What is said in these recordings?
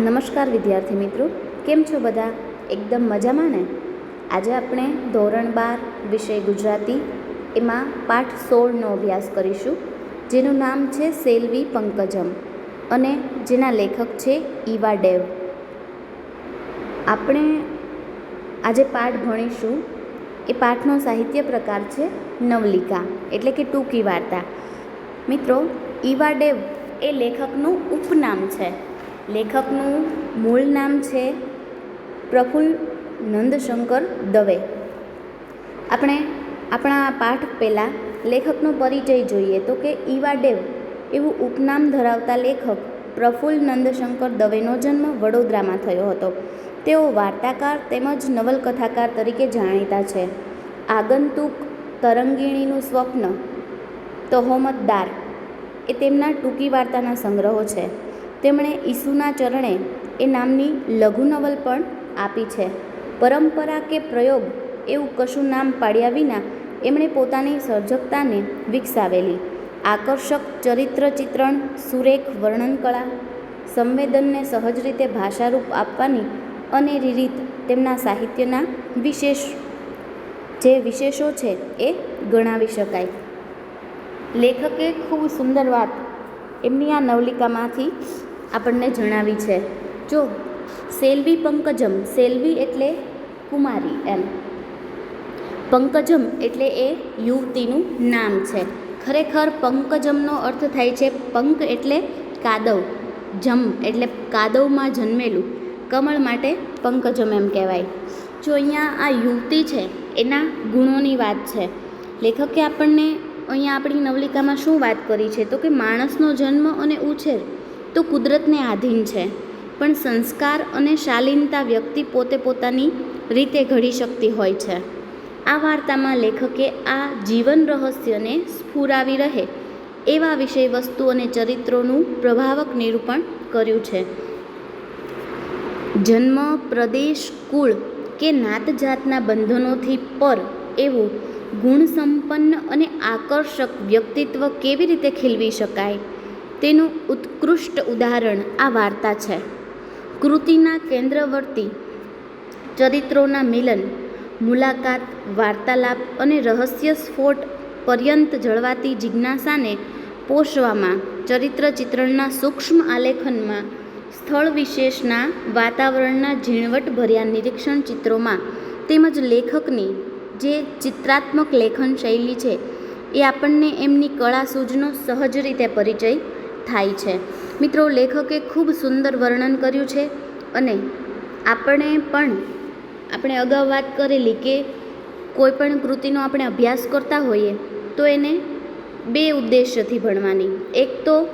નમસ્કાર વિદ્યાર્થી મિત્રો, કેમ છો બધા? એકદમ મજામાં ને? આજે આપણે ધોરણ બાર વિષય ગુજરાતી, એમાં પાઠ સોળનો અભ્યાસ કરીશું, જેનું નામ છે સેલ્વી પંકજમ અને જેના લેખક છે ઈવા ડેવ. આપણે આજે પાઠ ભણીશું, એ પાઠનો સાહિત્ય પ્રકાર છે નવલિકા, એટલે કે ટૂંકી વાર્તા. મિત્રો, ઈવા ડેવ એ લેખકનું ઉપનામ છે. લેખકનું મૂળ નામ છે પ્રફુલ્લ નંદશંકર દવે. આપણે આપણા પાઠ પહેલાં લેખકનો પરિચય જોઈએ તો કે ઈવાડેવ એવું ઉપનામ ધરાવતા લેખક પ્રફુલ્લ નંદશંકર દવેનો જન્મ વડોદરામાં થયો હતો. તેઓ વાર્તાકાર તેમજ નવલકથાકાર તરીકે જાણીતા છે. આગંતુક તરંગીણીનું સ્વપ્ન તહોમતદાર એ તેમના ટૂંકી વાર્તાના સંગ્રહો છે. તેમણે ઈસુના ચરણે એ નામની લઘુ નવલ પણ આપી છે. પરંપરા કે પ્રયોગ એવું કશું નામ પાડ્યા વિના એમણે પોતાની સર્જકતાને વિકસાવેલી. આકર્ષક ચરિત્ર ચિત્રણ, સુરેખ વર્ણનકળા સંવેદનને સહજ રીતે ભાષારૂપ આપવાની અનેરી રીત તેમના સાહિત્યના વિશેષ, જે વિશેષો છે એ ગણાવી શકાય. લેખકે ખૂબ સુંદર વાત. એમની આ નવલિકામાંથી આપણને જણાવી છે. જો, સેલ્વી પંકજમ, સેલ્વી એટલે કુમારી એમ. પંકજમ એટલે એ યુવતીનું નામ છે. ખરેખર પંકજમનો અર્થ થાય છે પંક એટલે કાદવ, જમ એટલે કાદવમાં જન્મેલું, કમળ માટે પંકજમ એમ કહેવાય. જો અહીંયા આ યુવતી છે, એના ગુણોની વાત છે. લેખકે આપણને અહીંયા આપણી નવલિકામાં શું વાત કરી છે? તો કે માણસનો જન્મ અને ઉછેર. તો કુદરતને આધીન છે. પણ સંસ્કાર અને શાલીનતા વ્યક્તિ પોતે પોતાની રીતે ઘડી શકતી હોય છે. આ વાર્તામાં લેખકે આ જીવન રહસ્યને સ્ફુરાવી રહે એવા વિષય વસ્તુ અને ચરિત્રોનું પ્રભાવક નિરૂપણ કર્યું છે. જન્મ, પ્રદેશ, કુળ કે નાત જાતના બંધનોથી પર એવું ગુણસંપન્ન અને આકર્ષક વ્યક્તિત્વ કેવી રીતે ખીલવી શકાય? તેનું ઉત્કૃષ્ટ ઉદાહરણ આ વાર્તા છે. કૃતિના કેન્દ્રવર્તી ચરિત્રોના મિલન, મુલાકાત, વાર્તાલાપ અને રહસ્ય સ્ફોટ પર્યંત જળવાતી જિજ્ઞાસાને પોષવામાં ચરિત્ર ચિત્રણના સૂક્ષ્મ આલેખનમાં સ્થળ વિશેષના વાતાવરણના ઝીણવટભર્યા નિરીક્ષણ ચિત્રોમાં તેમજ લેખકની જે ચિત્રાત્મક લેખન શૈલી છે એ આપણને એમની કળા સૂઝનો સહજ રીતે પરિચય થાય છે. મિત્રો, લેખકે ખૂબ સુંદર વર્ણન કર્યું છે અને આપણે પણ આપણે અગાઉ વાત કરેલી કે કોઈ પણ કૃતિનો આપણે અભ્યાસ કરતા હોઈએ તો એને બે ઉદ્દેશ્યથી ભણવાની. એક તો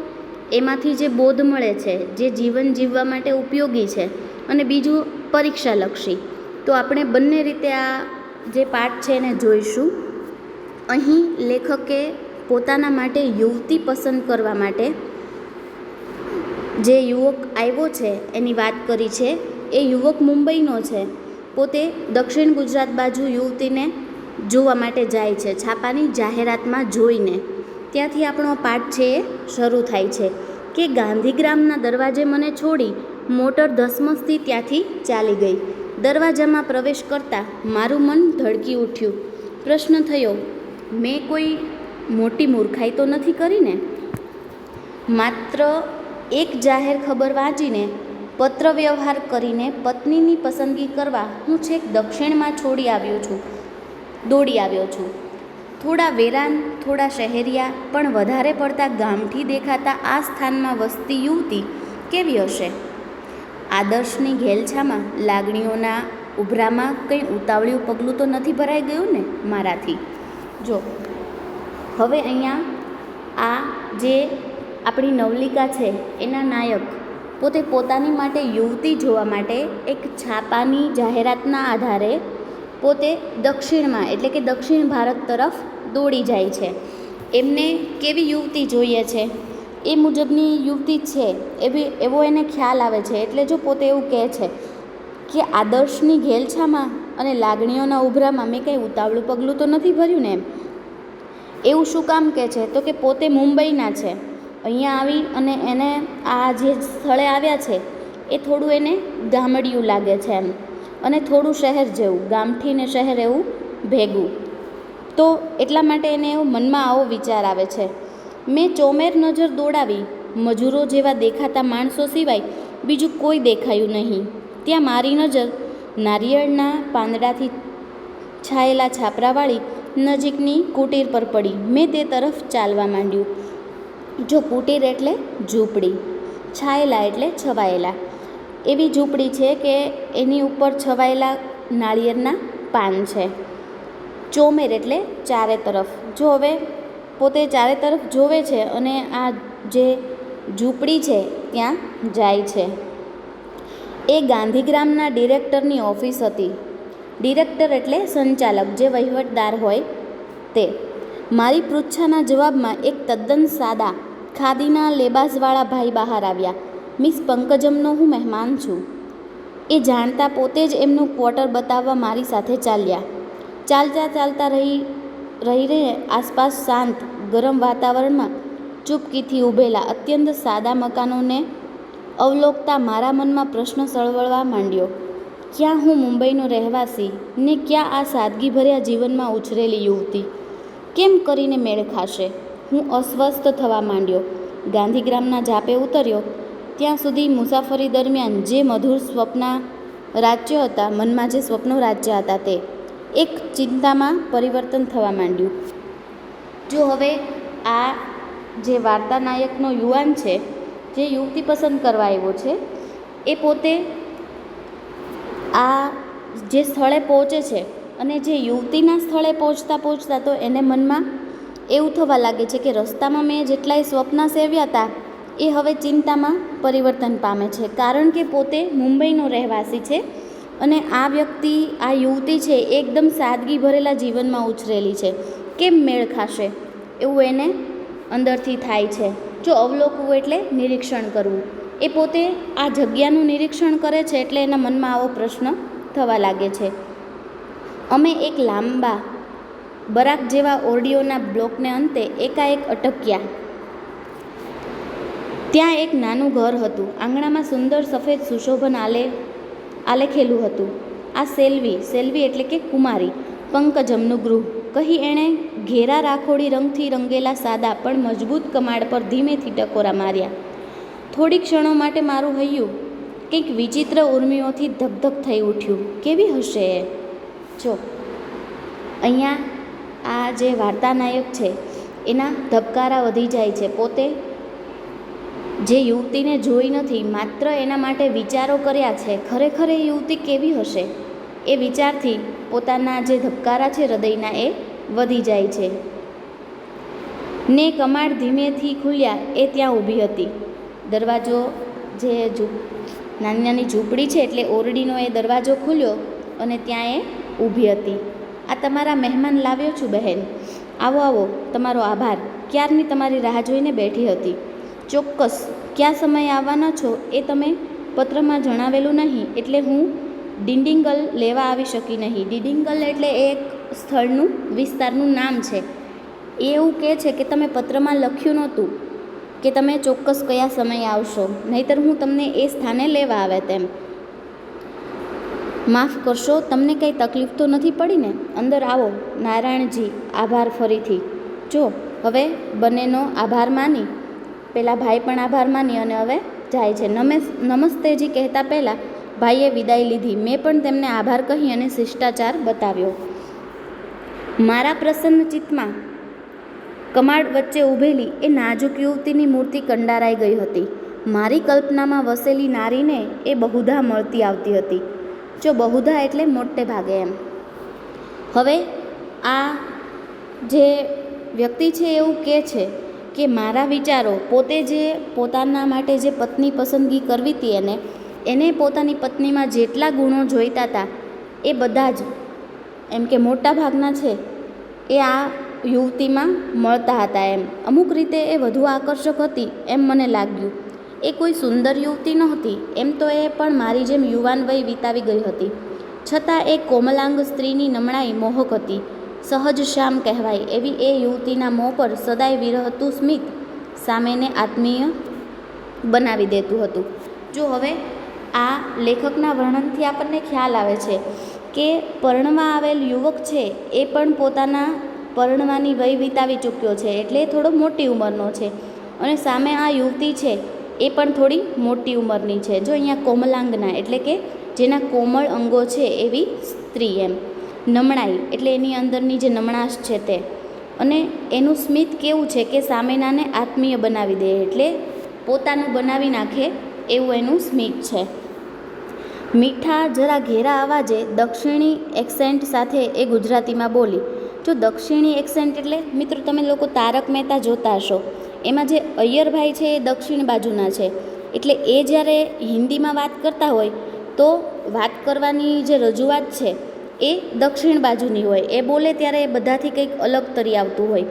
એમાંથી જે બોધ મળે છે, જે જીવન જીવવા માટે ઉપયોગી છે અને બીજું પરીક્ષાલક્ષી. તો આપણે બંને રીતે આ જે પાઠ છે એને જોઈશું. અહીં લેખકે પોતાના માટે યુવતી પસંદ કરવા માટે જે યુવક આવ્યો છે એની વાત કરી છે, એ યુવક મુંબઈનો છે. પોતે દક્ષિણ ગુજરાત બાજુ યુવતીને જોવા માટે જાય છે, છાપાની જાહેરાતમાં જોઈને. ત્યાંથી આપણો પાઠ છે એ શરૂ થાય છે કે ગાંધીગ્રામના દરવાજે મને છોડી મોટર ધસમસથી ત્યાંથી ચાલી ગઈ. દરવાજામાં પ્રવેશ કરતાં મારું મન ધડકી ઉઠ્યું. પ્રશ્ન થયો, મેં કોઈ મોટી મૂર્ખાઈ તો નથી કરીને માત્ર એક જાહેર ખબર વાંચીને, પત્રવ્યવહાર કરીને પત્નીની પસંદગી કરવા હું છેક દક્ષિણમાં છોડી આવ્યો છું, દોડી આવ્યો છું. થોડા વેરાન, થોડા શહેરિયા પણ વધારે પડતા ગામઠી દેખાતા આ સ્થાનમાં વસતી યુવતી કેવી હશે? આદર્શની ઘેલછામાં લાગણીઓના ઉભરામાં કંઈ ઉતાવળિયું પગલું તો નથી ભરાઈ ગયું ને મારાથી? જો, હવે અહીંયા આ જે આપણી નવલિકા છે, એના નાયક. પોતે પોતાની માટે યુવતી જોવા માટે એક છાપાની જાહેરાતના આધારે પોતે દક્ષિણમાં, એટલે કે દક્ષિણ ભારત તરફ દોડી જાય છે. એમને કેવી યુવતી જોઈએ છે? એ મુજબની યુવતી છે, એવી, એવો એને ખ્યાલ આવે છે, એટલે જો પોતે એવું કહે છે કે આદર્શની ઘેલછામાં અને લાગણીઓના ઉભરામાં મેં કંઈ ઉતાવળું પગલું તો નથી ભર્યું ને એમ? એવું શું કામ કહે છે? તો કે પોતે મુંબઈના છે. અહીંયા આવી અને એને આ જે સ્થળે આવ્યા છે, એ થોડું એને ગામડિયું લાગે છે એમ. અને થોડું શહેર જેવું, ગામઠી ને શહેર એવું ભેગું. તો એટલા માટે એને એવો મનમાં આવો વિચાર આવે છે. મેં ચોમેર નજર દોડાવી, મજૂરો જેવા દેખાતા માણસો સિવાય બીજું કોઈ દેખાયું નહીં. ત્યાં મારી નજર નારિયેળના પાંદડાથી છાયેલા છાપરાવાળી નજીકની કુટીર પર પડી. મેં તે તરફ ચાલવા માંડ્યું. જો કુટીર એટલે ઝૂંપડી, છાયેલા એટલે છવાયેલા. એવી ઝૂંપડી છે કે એની ઉપર છવાયેલા નાળિયેરના પાન છે. ચોમેર એટલે ચારે તરફ. જો હવે પોતે ચારે તરફ જોવે છે અને આ જે ઝૂંપડી છે ત્યાં જાય છે. એ ગાંધીગ્રામના ડિરેક્ટરની ઓફિસ હતી. ડિરેક્ટર એટલે સંચાલક જે વહીવટદાર હોય તે. મારી પૃચ્છાના જવાબમાં એક તદ્દન સાદા ખાદીના લેબાસવાળા ભાઈ બહાર આવ્યા. મિસ પંકજમનો હું મહેમાન છું. એ જાણતા પોતે જ એમનું ક્વોટર બતાવવા મારી સાથે ચાલ્યા. ચાલતા ચાલતા રહી રહી રહે આસપાસ શાંત, ગરમ વાતાવરણમાં ચૂપકીથી ઊભેલા અત્યંત સાદા મકાનોને અવલોકતા મારા મનમાં પ્રશ્ન સળવળવા માંડ્યો. ક્યાં હું મુંબઈનો રહેવાસી ને ક્યાં આ સાદગીભર્યા જીવનમાં ઉછરેલી યુવતી? કેમ કરીને મેળ ખાશે? હું અસ્વસ્થ થવા માંડ્યો. ગાંધીગ્રામના જાપે ઉતર્યો. ત્યાં સુધી મુસાફરી દરમિયાન જે મધુર સ્વપ્ન રાજ્યો હતા, મનમાં જે સ્વપ્નો રાજ્ય હતા તે એક ચિંતામાં પરિવર્તન થવા માંડ્યું. જો હવે આ જે વાર્તા નાયકનો યુવાન છે, જે યુવતી પસંદ કરવા આવ્યો છે, એ પોતે આ જે સ્થળે પહોંચે છે અને જે યુવતીના સ્થળે પહોંચતા પહોંચતા તો એને મનમાં એવું થવા લાગે છે કે રસ્તામાં મેં જેટલાય સ્વપ્ન સેવ્યા હતા એ હવે ચિંતામાં પરિવર્તન પામે છે. કારણ કે પોતે મુંબઈનો રહેવાસી છે અને આ વ્યક્તિ, આ યુવતી છે એકદમ સાદગી ભરેલા જીવનમાં ઉછરેલી છે. કેમ મેળ ખાશે? એવું એને અંદરથી થાય છે. જો અવલોકવું એટલે નિરીક્ષણ કરવું. એ પોતે આ જગ્યાનું નિરીક્ષણ કરે છે એટલે એના મનમાં આવો પ્રશ્ન થવા લાગે છે. અમે એક લાંબા બરાક જેવા ઓરડીઓના બ્લોકને અંતે એકાએક અટક્યા. ત્યાં એક નાનું ઘર હતું. આંગણામાં સુંદર સફેદ સુશોભન આલે, આલેખેલું હતું. આ સેલ્વી સેલ્વી એટલે કે કુમારી, પંકજમનું ગૃહ. કહી એણે, ઘેરા રાખોડી રંગથી રંગેલા સાદા પણ મજબૂત કમાડ પર ધીમેથી ટકોરા માર્યા. થોડી ક્ષણો માટે મારું હૈયું કંઈક વિચિત્ર ઉર્મિઓથી ધકધક થઈ ઉઠ્યું. કેવી હશે એ? જો, અહીંયા આ જે વાર્તાનાયક છે, એના ધબકારા વધી જાય છે. પોતે જે યુવતીને જોઈ નથી, માત્ર એના માટે વિચારો કર્યા છે. ખરેખર એ યુવતી કેવી હશે? એ વિચારથી પોતાના જે ધબકારા છે, હૃદયના, એ વધી જાય છે. ને કમાડ ધીમેથી ખુલ્યા, એ ત્યાં ઊભી હતી. દરવાજો જે નાની નાની ઝૂંપડી છે, એટલે ઓરડીનો એ દરવાજો ખુલ્યો અને ત્યાં એ ઊભી હતી. આ તમારા મહેમાન લાવ્યો છું, બહેન. આવો આવો, તમારો આભાર. ક્યારની તમારી રાહ જોઈને બેઠી હતી? ચોક્કસ. કયા સમયે આવવાના છો એ તમે પત્રમાં જણાવેલું નહીં, એટલે હું ડિંડિંગલ લેવા આવી શકી નહીં. ડિંડિંગલ એટલે એક સ્થળનું, વિસ્તારનું નામ છે. એ એવું કહે છે કે તમે પત્રમાં લખ્યું નહોતું કે તમે ચોક્કસ કયા સમયે આવશો. નહીતર હું તમને એ સ્થાને લેવા આવે તેમ. માફ કરશો, તમને કંઈ તકલીફ તો નથી પડી ને અંદર આવો. નારાયણજી, આભાર ફરીથી. જો, હવે બંનેનો આભાર માની. પેલા ભાઈ પણ આભાર માની અને હવે જાય છે. નમે નમસ્તેજી કહેતા પહેલાં ભાઈએ વિદાય લીધી. મેં પણ તેમને આભાર કહી અને શિષ્ટાચાર બતાવ્યો. મારા પ્રસન્ન ચિત્તમાં કમાડ વચ્ચે ઊભેલી એ નાજુક યુવતીની મૂર્તિ કંડારાઈ ગઈ હતી. મારી કલ્પનામાં વસેલી નારીને એ બહુધા મળતી આવતી હતી. જો બહુધા એટલે મોટે ભાગે એમ. હવે આ જે વ્યક્તિ છે એવું કહે છે કે મારા વિચારો પોતે જે પોતાના માટે જે પત્ની પસંદગી કરવી હતી એને એને પોતાની પત્નીમાં જેટલા ગુણો જોઈતા હતા, એ બધા જ એમ કે મોટા ભાગના છે, એ આ યુવતીમાં મળતા હતા એમ. અમુક રીતે એ વધુ આકર્ષક હતી એમ મને લાગ્યું. એ કોઈ સુંદર યુવતી નહોતી, એમ તો એ પણ મારી જેમ યુવાન વય વિતાવી ગઈ હતી. છતાં એ કોમલાંગ સ્ત્રીની નમણાઈ મોહક હતી. સહજ શ્યામ કહેવાય એવી એ યુવતીના મોં પર સદાય વિરહતું સ્મિત સામેને આત્મીય બનાવી દેતું હતું. જો હવે આ લેખકના વર્ણનથી આપણને ખ્યાલ આવે છે કે પર્ણમાં આવેલ યુવક છે, એ પણ પોતાના પર્ણવાની વય વિતાવી ચૂક્યો છે, એટલે એ થોડો મોટી ઉંમરનો છે. અને સામે આ યુવતી છે એ પણ થોડી મોટી ઉંમરની છે. જો અહીંયા કોમલાંગના, એટલે કે જેના કોમળ અંગો છે એવી સ્ત્રી એમ. નમણાઈ, એટલે એની અંદરની જે નમણાશ છે તે. અને એનું સ્મિત કેવું છે કે સામેનાને આત્મીય બનાવી દે, એટલે પોતાનું બનાવી નાખે એવું એનું સ્મિત છે. મીઠા જરા ઘેરા અવાજે દક્ષિણી એક્સેન્ટ સાથે એ ગુજરાતીમાં બોલી, જો દક્ષિણી એક્સેન્ટ એટલે, મિત્રો, તમે લોકો તારક મહેતા જોતા હશો. એમાં જે અય્યરભાઈ છે એ દક્ષિણ બાજુના છે. એટલે એ જ્યારે હિન્દીમાં વાત કરતા હોય, તો વાત કરવાની જે રજૂઆત છે, એ દક્ષિણ બાજુની હોય. એ બોલે ત્યારે એ બધાથી કંઈક અલગ તરી આવતું હોય.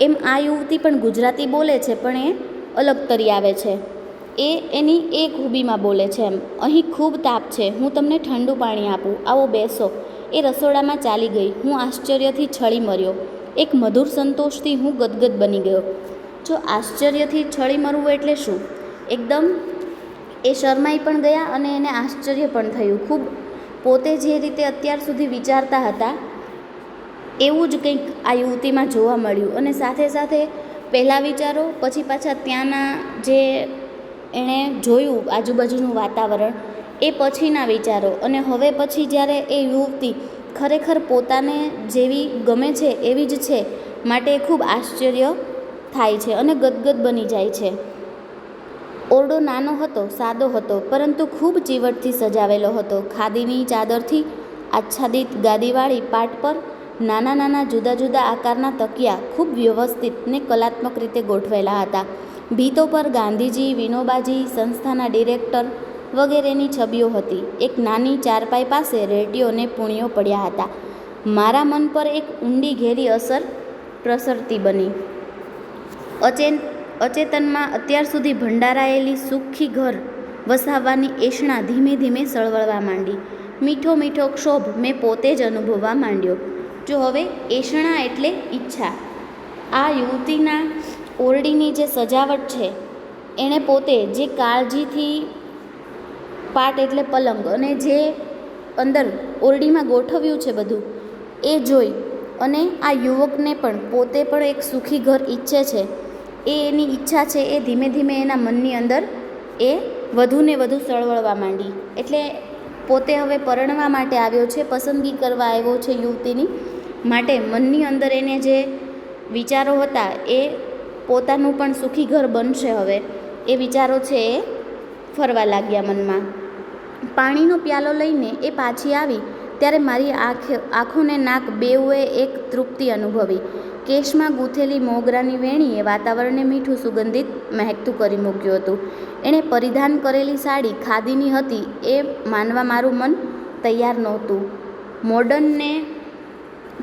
એમ આ યુવતી પણ ગુજરાતી બોલે છે, પણ એ અલગ તરી આવે છે. એ એની એ ખૂબીમાં બોલે છે એમ. અહીં ખૂબ તાપ છે. હું તમને ઠંડુ પાણી આપું. આવો બેસો. એ રસોડામાં ચાલી ગઈ. હું આશ્ચર્યથી છળી મર્યો. એક મધુર સંતોષથી હું ગદગદ બની ગયો. જો આશ્ચર્યથી છળી મરવું એટલે શું? એકદમ એ શરમાઈ પણ ગયા અને એને આશ્ચર્ય પણ થયું. ખૂબ પોતે જે રીતે અત્યાર સુધી વિચારતા હતા, એવું જ કંઈક આ યુવતીમાં જોવા મળ્યું. અને સાથે સાથે પહેલાં વિચારો, પછી પાછા ત્યાંના જે એણે જોયું આજુબાજુનું વાતાવરણ, એ પછીના વિચારો. અને હવે પછી જ્યારે એ યુવતી ખરેખર પોતાને જેવી ગમે છે એવી જ છે, માટે ખૂબ આશ્ચર્ય થાય છે અને ગદગદ બની જાય છે. ઓરડો નાનો હતો, સાદો હતો, પરંતુ ખૂબ ચીવટથી સજાવેલો હતો. ખાદીની ચાદરથી આચ્છાદિત ગાદીવાળી પાટ પર નાના નાના જુદા જુદા આકારના તકિયા ખૂબ વ્યવસ્થિત ને કલાત્મક રીતે ગોઠવેલા હતા. ભીતો પર ગાંધીજી, વિનોબાજી, સંસ્થાના ડિરેક્ટર વગેરેની છબીઓ હતી. એક નાની ચારપાઈ પાસે રેટીઓને પૂણીઓ પડ્યા હતા. મારા મન પર એક ઊંડી ઘેરી અસર પ્રસરતી બની. અચેન, અચેતનમાં અત્યાર સુધી ભંડારાયેલી સુખી ઘર વસાવવાની એષણા ધીમે ધીમે સળવળવા માંડી. મીઠો મીઠો ક્ષોભ મેં પોતે જ અનુભવવા માંડ્યો. જો હવે એષણા એટલે ઈચ્છા. આ યુવતીના ઓરડીની જે સજાવટ છે, એણે પોતે જે કાળજીથી પાટ એટલે પલંગ અને જે અંદર ઓરડીમાં ગોઠવ્યું છે બધું, એ જોઈ અને આ યુવકને પણ પોતે પણ એક સુખી ઘર ઈચ્છે છે. એ એની ઈચ્છા છે એ ધીમે ધીમે એના મનની અંદર એ વધુને વધુ સળવળવા માંડી. એટલે પોતે હવે પરણવા માટે આવ્યો છે, પસંદગી કરવા આવ્યો છે યુવતીની માટે મનની અંદર એને જે વિચારો હતા એ પોતાનું પણ સુખી ઘર બનશે હવે. એ વિચારો છે એ ફરવા લાગ્યા મનમાં. પાણીનો પ્યાલો લઈને એ પાછી આવી, ત્યારે મારી આંખ, આંખોને નાક બેઉએ એક તૃપ્તિ અનુભવી. કેશમાં ગૂંથેલી મોગરાની વેણીએ વાતાવરણને મીઠું સુગંધિત મહેકતું કરી મૂક્યું હતું. એણે પરિધાન કરેલી સાડી ખાદીની હતી એ માનવા મારું મન તૈયાર નહોતું. મોડર્નને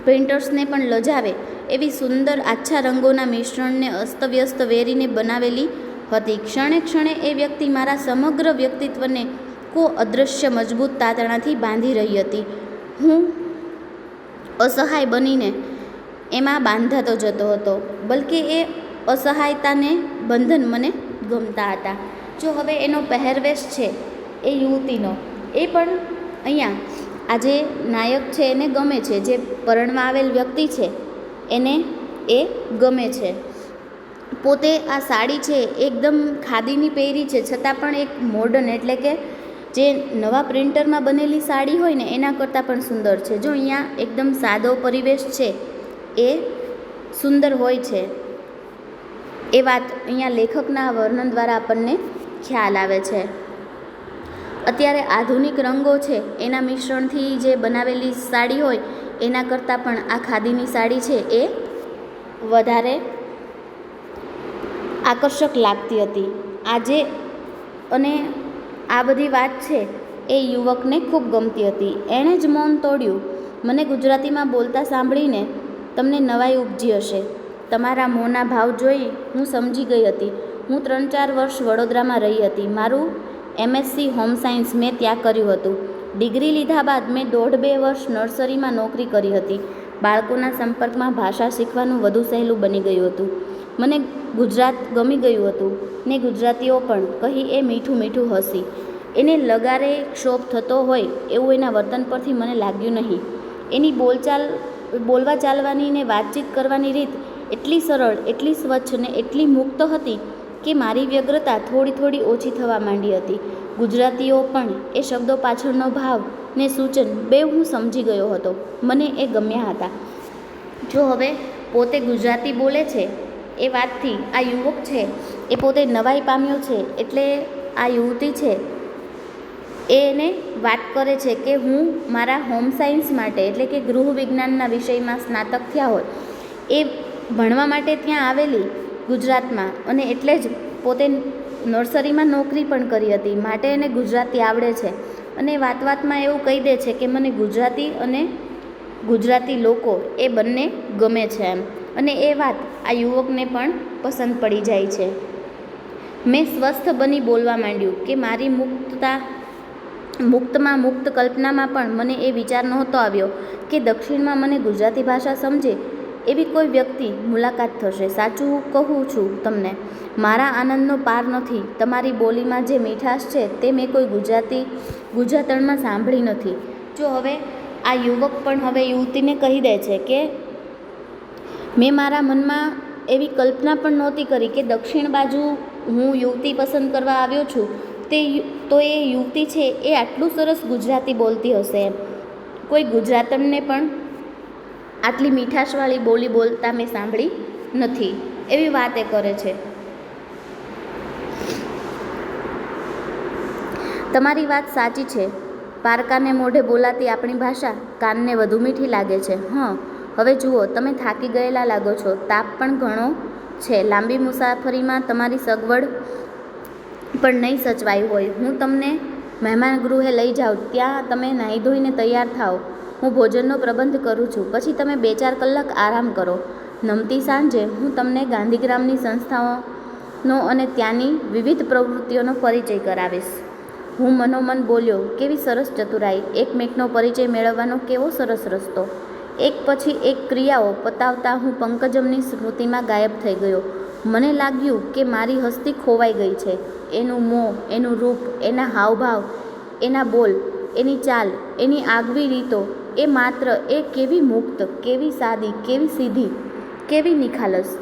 પેઇન્ટર્સને પણ લજાવે એવી સુંદર આછા રંગોના મિશ્રણને અસ્તવ્યસ્ત વેરીને બનાવેલી હતી. ક્ષણે ક્ષણે એ વ્યક્તિ મારા સમગ્ર વ્યક્તિત્વને કો અદૃશ્ય મજબૂત તાતણાથી બાંધી રહી હતી. હું અસહાય બનીને એમાં બાંધાતો જતો હતો, બલકે એ અસહાયતાને બંધન મને ગમતા હતા. જો હવે એનો પહેરવેશ છે, એ યુવતીનો, એ પણ અહીંયા આ જે નાયક છે, એને ગમે છે, જે પરણવા આવેલ વ્યક્તિ છે, એને એ ગમે છે. પોતે આ સાડી છે, એકદમ ખાદીની પહેરી છે, છતાં પણ એક મોડર્ન એટલે કે જે નવા પ્રિન્ટરમાં બનેલી સાડી હોય ને, એના કરતાં પણ સુંદર છે. જો અહીંયા એકદમ સાદો પરિવેશ છે એ સુંદર હોય છે. એ વાત અહીંયા લેખકના વર્ણન દ્વારા આપણને ખ્યાલ આવે છે. અત્યારે આધુનિક રંગો છે, એના મિશ્રણથી જે બનાવેલી સાડી હોય, એના કરતાં પણ આ ખાદીની સાડી છે એ વધારે આકર્ષક લાગતી હતી. આજે અને આ બધી વાત છે એ યુવકને ખૂબ ગમતી હતી. એણે જ મૌન તોડ્યું. મને ગુજરાતીમાં બોલતા સાંભળીને તમને નવાઈ ઉપજી હશે. તમારા મોંના ભાવ જોઈ હું સમજી ગઈ હતી. હું ત્રણ ચાર વર્ષ વડોદરામાં રહી હતી. મારું એમએસસી હોમ સાયન્સ મેં ત્યાં કર્યું હતું. ડિગ્રી લીધા બાદ મેં દોઢ બે વર્ષ નર્સરીમાં નોકરી કરી હતી. બાળકોના સંપર્કમાં ભાષા શીખવાનું વધુ સહેલું બની ગયું હતું. મને ગુજરાત ગમી ગયું હતું. ને ગુજરાતીઓ પણ કહી એ મીઠું મીઠું હસી. એને લગારે ક્ષોભ થતો હોય એવું એના વર્તન પરથી મને લાગ્યું નહીં. એની બોલચાલ બોલવા ચાલવાની ને વાતચીત કરવાની રીત એટલી સરળ, એટલી સ્વચ્છ ને એટલી મુક્ત હતી કે મારી વ્યગ્રતા થોડી થોડી ઓછી થવા માંડી હતી. ગુજરાતીઓ પણ એ શબ્દો પાછળનો ભાવ ને સૂચન બે હું સમજી ગયો હતો. મને એ ગમ્યા હતા. જો હવે પોતે ગુજરાતી બોલે છે, એ વાતથી આ યુવક છે, એ પોતે નવાઈ પામ્યો છે, એટલે આ યુવતી છે એ એને વાત કરે છે કે હું મારા હોમ સાયન્સ માટે, એટલે કે ગૃહ વિજ્ઞાનના વિષયમાં સ્નાતક થયા હોય એ ભણવા માટે ત્યાં આવેલી ગુજરાતમાં અને એટલે જ પોતે નર્સરીમાં નોકરી પણ કરી હતી. માટે એને ગુજરાતી આવડે છે. અને વાત વાતમાં એવું કહી દે છે કે મને ગુજરાતી અને ગુજરાતી લોકો એ બંને ગમે છે એમ. અને એ વાત આ યુવકને પણ પસંદ પડી જાય છે. મેં સ્વસ્થ બની બોલવા માંડ્યું કે મારી મુક્તતા મુક્તમાં મુક્ત કલ્પનામાં પણ મને એ વિચાર નહોતો આવ્યો કે દક્ષિણમાં મને ગુજરાતી ભાષા સમજે એવી કોઈ વ્યક્તિ મુલાકાત થશે. સાચું કહું છું તમને, મારા આનંદનો પાર નથી. તમારી બોલીમાં જે મીઠાશ છે તે મેં કોઈ ગુજરાતી ગુજરાતણમાં સાંભળી નથી. જો હવે આ યુવક પણ હવે યુવતીને કહી દે છે કે, મેં મારા મનમાં એવી કલ્પના પણ નહોતી કરી કે દક્ષિણ બાજુ હું યુવતી પસંદ કરવા આવ્યો છું. તે તો એ યુવતી છે, એ આટલું સરસ ગુજરાતી બોલતી હશે. એમ કોઈ ગુજરાતણને પણ આટલી મીઠાશવાળી બોલી બોલતા મેં સાંભળી નથી. એવી વાત એ કરે છે. તમારી વાત સાચી છે. પારકાને મોઢે બોલાતી આપણી ભાષા કાનને વધુ મીઠી લાગે છે. હં, હવે જુઓ, તમે થાકી ગયેલા લાગો છો. તાપ પણ ઘણો છે. લાંબી મુસાફરીમાં તમારી સગવડ પણ નહીં સચવાયું હોય. હું તમને મહેમાન ગૃહે લઈ જાઉં. ત્યાં તમે નાહી ધોઈને તૈયાર થાઓ. હું ભોજનનો પ્રબંધ કરું છું. પછી તમે બે ચાર કલાક આરામ કરો. નમતી સાંજે હું તમને ગાંધીગ્રામની સંસ્થાઓનો અને ત્યાંની વિવિધ પ્રવૃત્તિઓનો પરિચય કરાવીશ. હું મનોમન બોલ્યો, કેવી સરસ ચતુરાઈ. એકમેકનો પરિચય મેળવવાનો કેવો સરસ રસ્તો. એક પછી એક ક્રિયાઓ પતાવતા હું પંકજમની સ્મૃતિમાં ગાયબ થઈ ગયો. મને લાગ્યું કે મારી હસ્તી ખોવાઈ ગઈ છે. એનું મોં, એનું રૂપ, એના હાવભાવ, એના બોલ, એની ચાલ, એની આગવી રીતો, એ માત્ર, એ કેવી મુક્ત, કેવી સાદી, કેવી સીધી, કેવી નિખાલસ.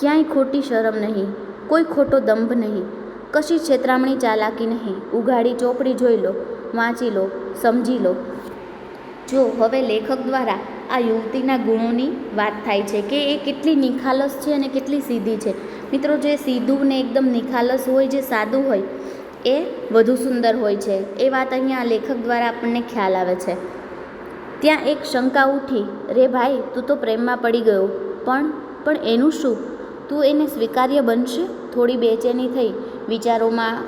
ક્યાંય ખોટી શરમ નહીં, કોઈ ખોટો દંભ નહીં. કશી છેતરામણી ચાલાકી નહીં. ઉઘાડી ચોપડી જોઈ લો, વાંચી લો, સમજી લો. જો, હવે લેખક દ્વારા આ યુવતીના ગુણોની વાત થાય છે કે એ કેટલી નિખાલસ છે અને કેટલી સીધી છે. મિત્રો, જે સીધું ને એકદમ નિખાલસ હોય, જે સાદું હોય, એ વધુ સુંદર હોય છે. એ વાત અહીંયા લેખક દ્વારા આપણને ખ્યાલ આવે છે. ત્યાં એક શંકા ઉઠી, રે ભાઈ, તું તો પ્રેમમાં પડી ગયો. પણ પણ એનું શું? તું એને સ્વીકાર્ય બનશે? થોડી બેચેની થઈ. વિચારોમાં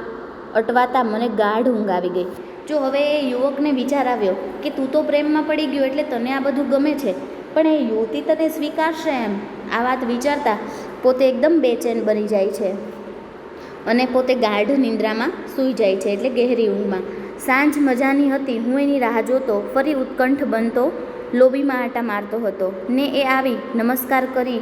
અટવાતા મને ગાઢ ઊંઘ આવી ગઈ. જો હવે એ યુવકને વિચાર આવ્યો કે તું તો પ્રેમમાં પડી ગયો એટલે તને આ બધું ગમે છે, પણ એ યુવતી તને સ્વીકારશે એમ. આ વાત વિચારતા પોતે એકદમ બેચેન બની જાય છે અને પોતે ગાઢ નિંદ્રામાં સૂઈ જાય છે એટલે ગહેરી ઊંઘમાં. સાંજ મજાની હતી, હું એની રાહ જોતો, ફરી ઉત્કંઠ બનતો લોબીમાં આટા મારતો હતો. ને એ આવી નમસ્કાર કરી,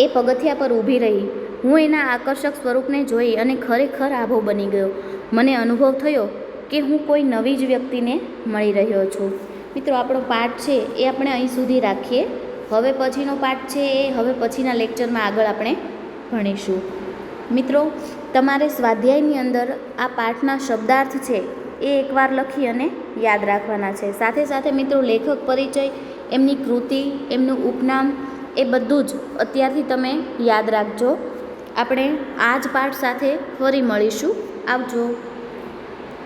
એ પગથિયા પર ઊભી રહી. હું એના આકર્ષક સ્વરૂપને જોઈ અને ખરેખર આભો બની ગયો. મને અનુભવ થયો કે હું કોઈ નવી જ વ્યક્તિને મળી રહ્યો છું. મિત્રો, આપણો પાઠ છે એ આપણે અહીં સુધી રાખીએ. હવે પછીનો પાઠ છે એ હવે પછીના લેક્ચરમાં આગળ આપણે ભણીશું. મિત્રો, તમારે સ્વાધ્યાયની અંદર આ પાઠના શબ્દાર્થ છે એ એકવાર લખી અને યાદ રાખવાના છે. સાથે સાથે મિત્રો, લેખક પરિચય, એમની કૃતિ, એમનું ઉપનામ એ બધું જ અત્યારથી તમે યાદ રાખજો. આપણે આ જ પાઠ સાથે ફરી મળીશું. આવજો.